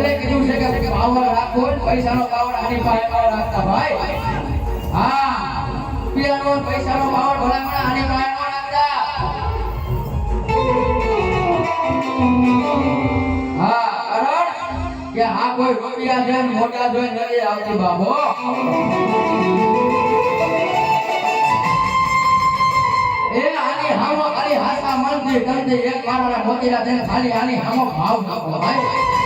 એટલે કીધું છે કે પાવર રાખો, પૈસાનો પાવર આની પાસે પાવર રાખતા ભાઈ. હા રૂપિયાનો પૈસાનો પાવર ભલામણ આની પાસે ન મોટા જોઈ નથી આવતી બાબો. એ આની હામો ખાલી હાસા મનથી કરી એક મારાના મોતીરા થઈને ખાલી આની હામો ભાવ નાખો ભાઈ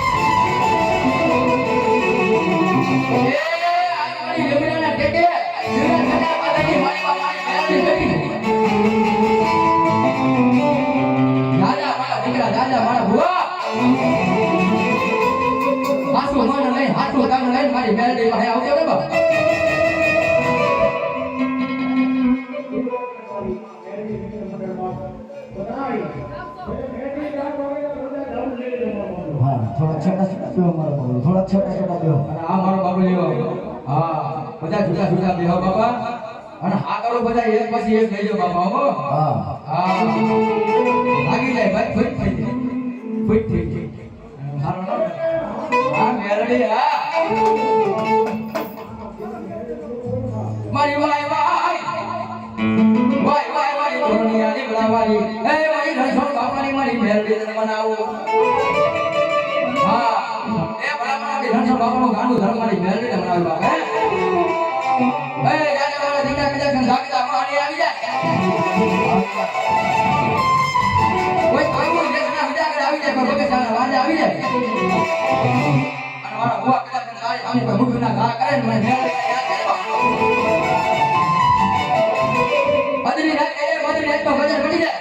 મારી મેલડી માં લીમડા થોડા છોટા છોટા બેહો અને આ મારો બાબુ લ્યો હા બધા જુદા જુદા લેવા બાબા અને આ કરો બધા એક પછી એક લઈ બાબા હો હા હા લાગી જાય ભાઈ ફિટ થઈ જાય ફિટ થઈ જાય મારો હા મેરડી હા મારી વાય વાય વાય વાય વાય ધોરણિયાની બળાવાળી ગાંડું ધર્મની તને મનાવી બાપ એ જાને મારા દીકરા બીજા કન જાગીતા મારી આવી જાય કોઈ કોઈ કોઈ દેશના બીજા આગળ આવી જાય કોઈ બગીચાના વાંદે આવી જાય અને મારા બુઆ કદાચ તારી સામે મુઠ્ઠીના ઘા કરે ને મને મેળવે યાદ કરે બાપ. બદરી રાત કહે, બદરી રાત તો ગજર પડી જાય.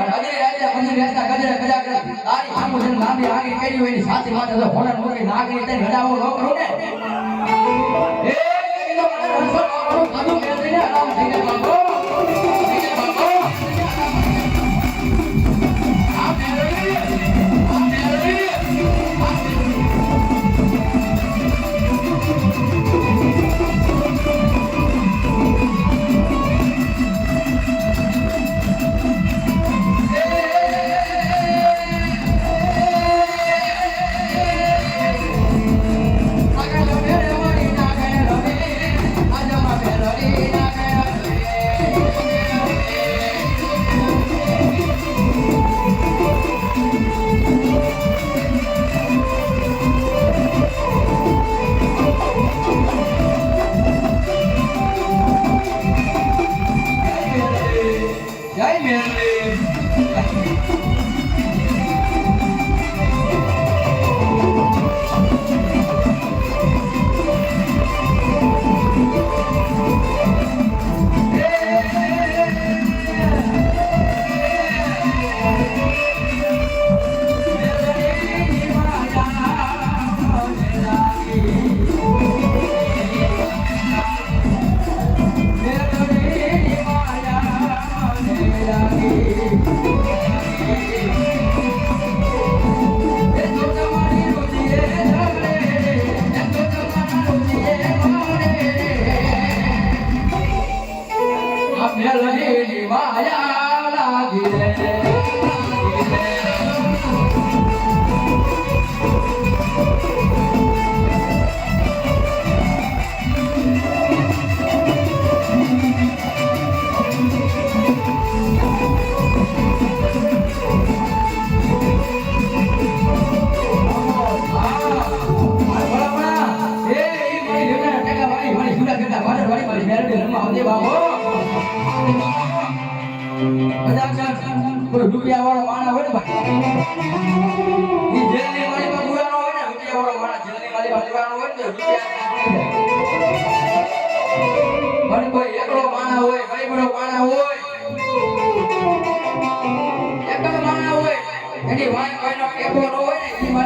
અને રાતે બદરી રાતના ગજરે ગજા કરે. તારી સામું છે ને લાંબી આગળ કરી હોય એની સાચી વાત તો ભોળા મૂકી નાગરી તને હડાવો ન કરું ને. એ કીધો મને રણછોડ બાપાનું સાદું મેળવીને આરામ થઈ જાય બાપો. થઈ આ મેળવી,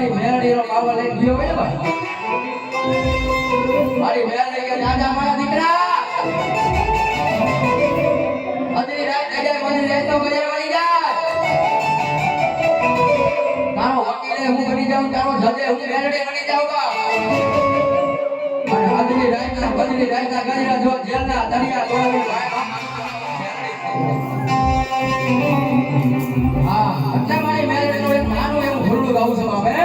ને મારી મેરડીનો પાવર લઈ ગયો હોય ને ભાઈ? મારી મેરડી કે દાદા મારા દીકરા! અદરી રાત ગજર મદરી રાત તો ગજર જાય. તારો વકીલે હું બની જાઉં, તારો જજે, હું મેરડી બની જાઉં અને અદરી રાત ના બદરી રાત ના ગજરા જો જેલના દરિયા તોડી હા કહું છું હવે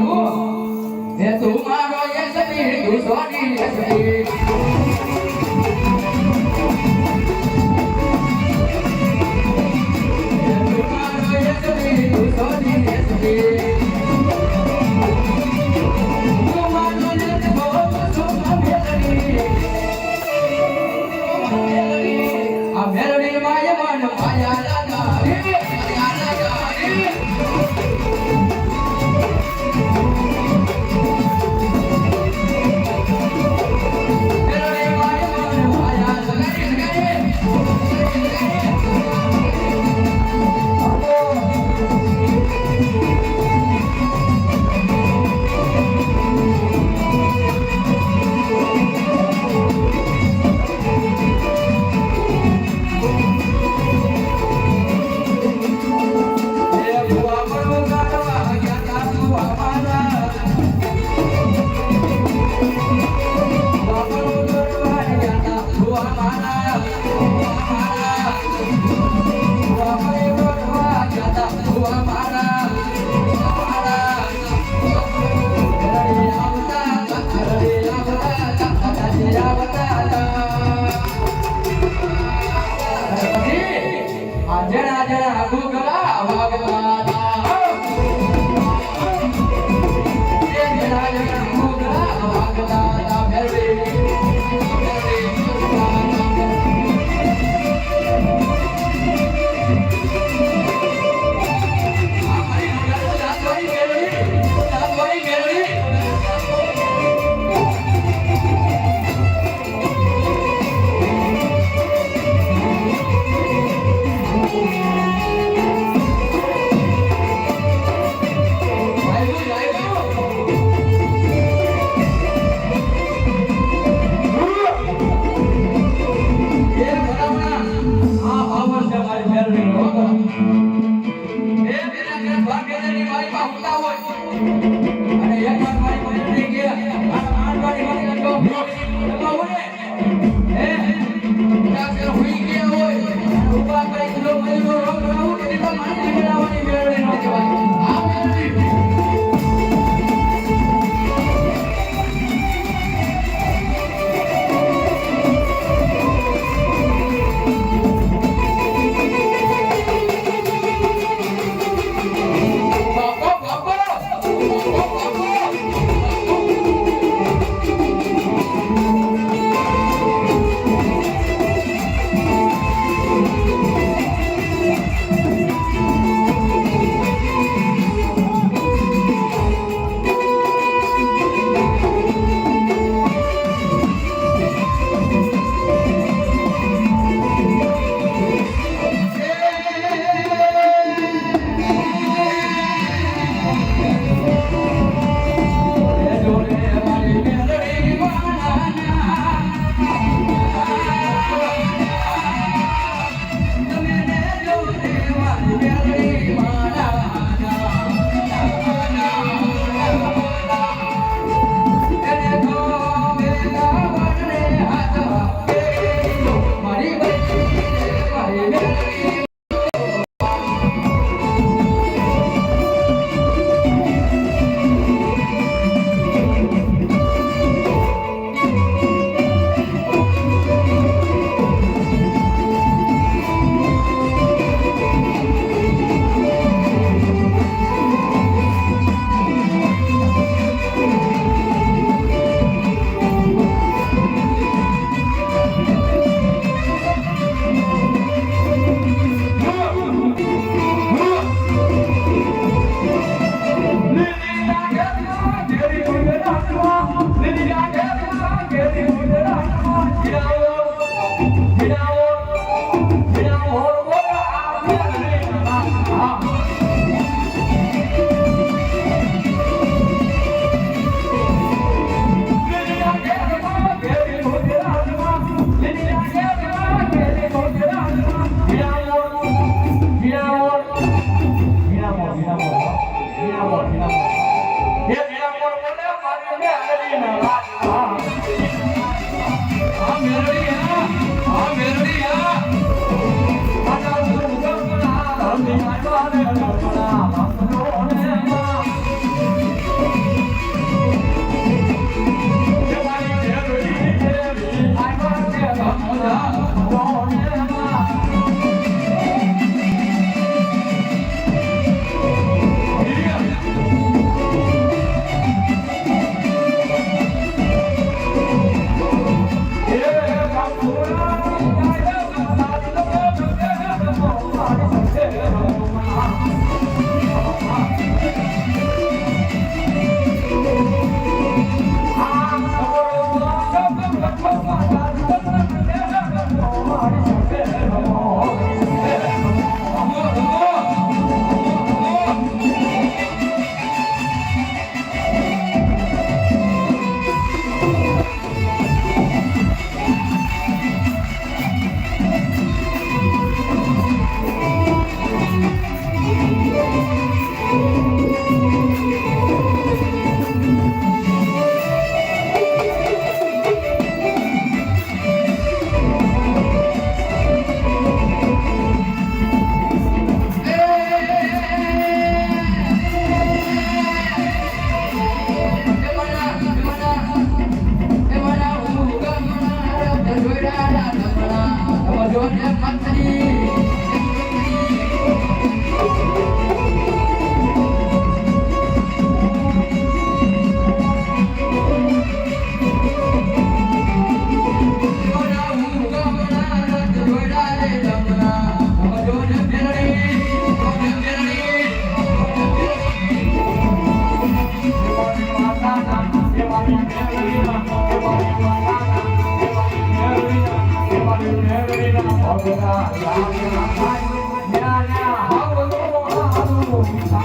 હું એ તું મારો યશવી તું સોની યશવી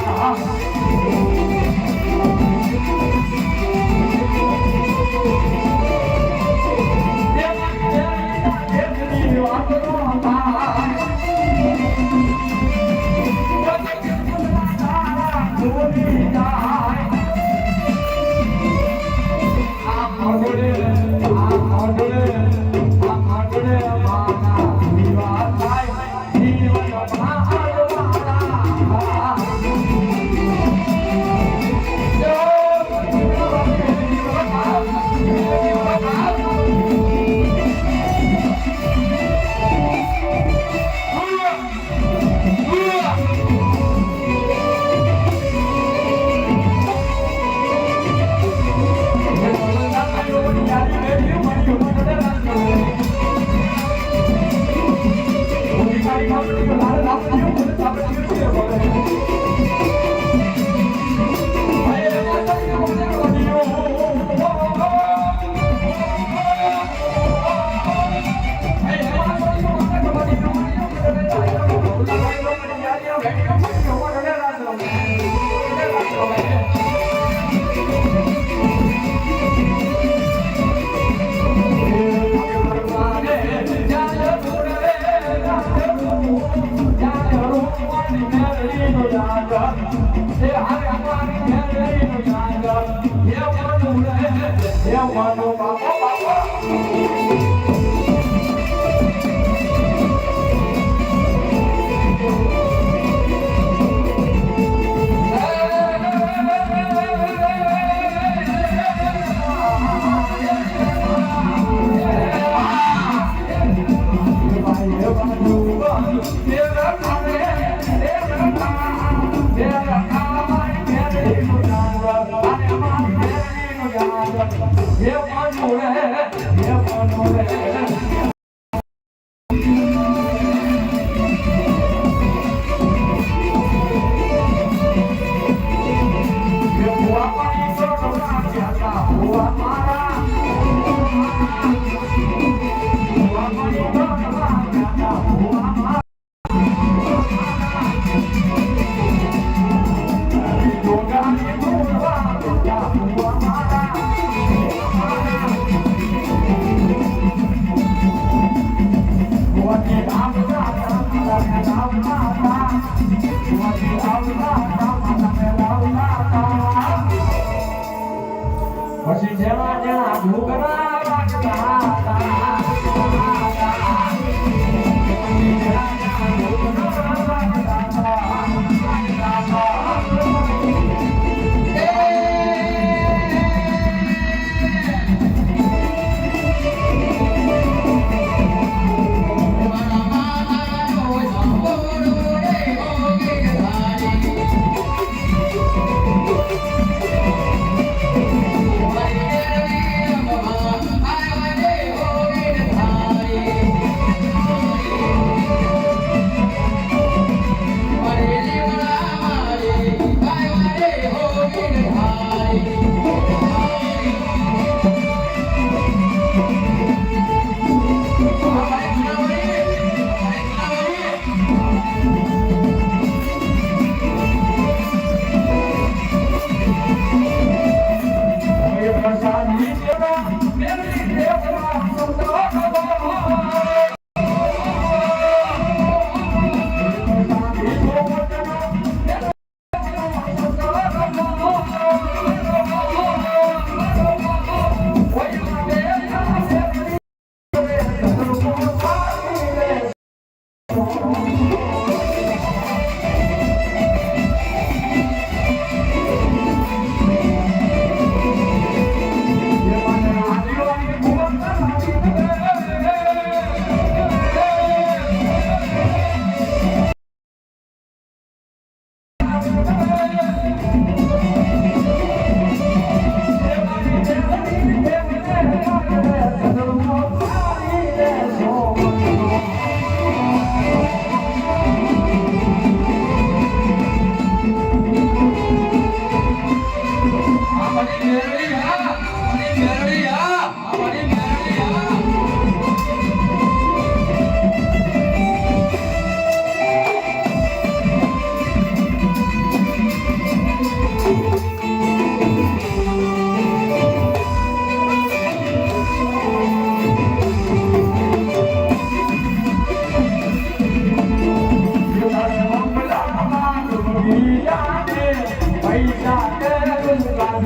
好 મેરડીનું એક નાનું એવું ભૂરડું ગાવું છે બાપે પછી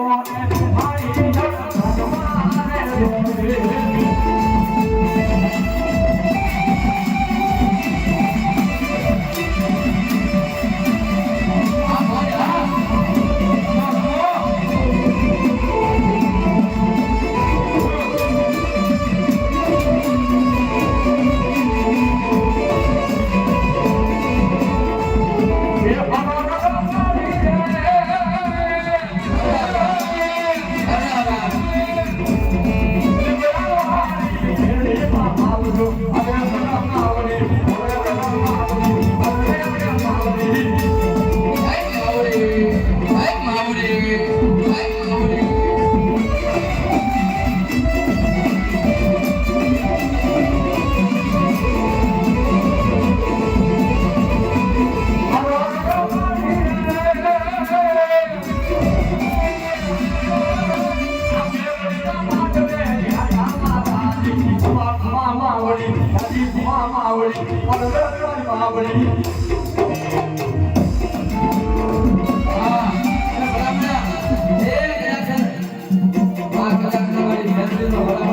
મારે મોટે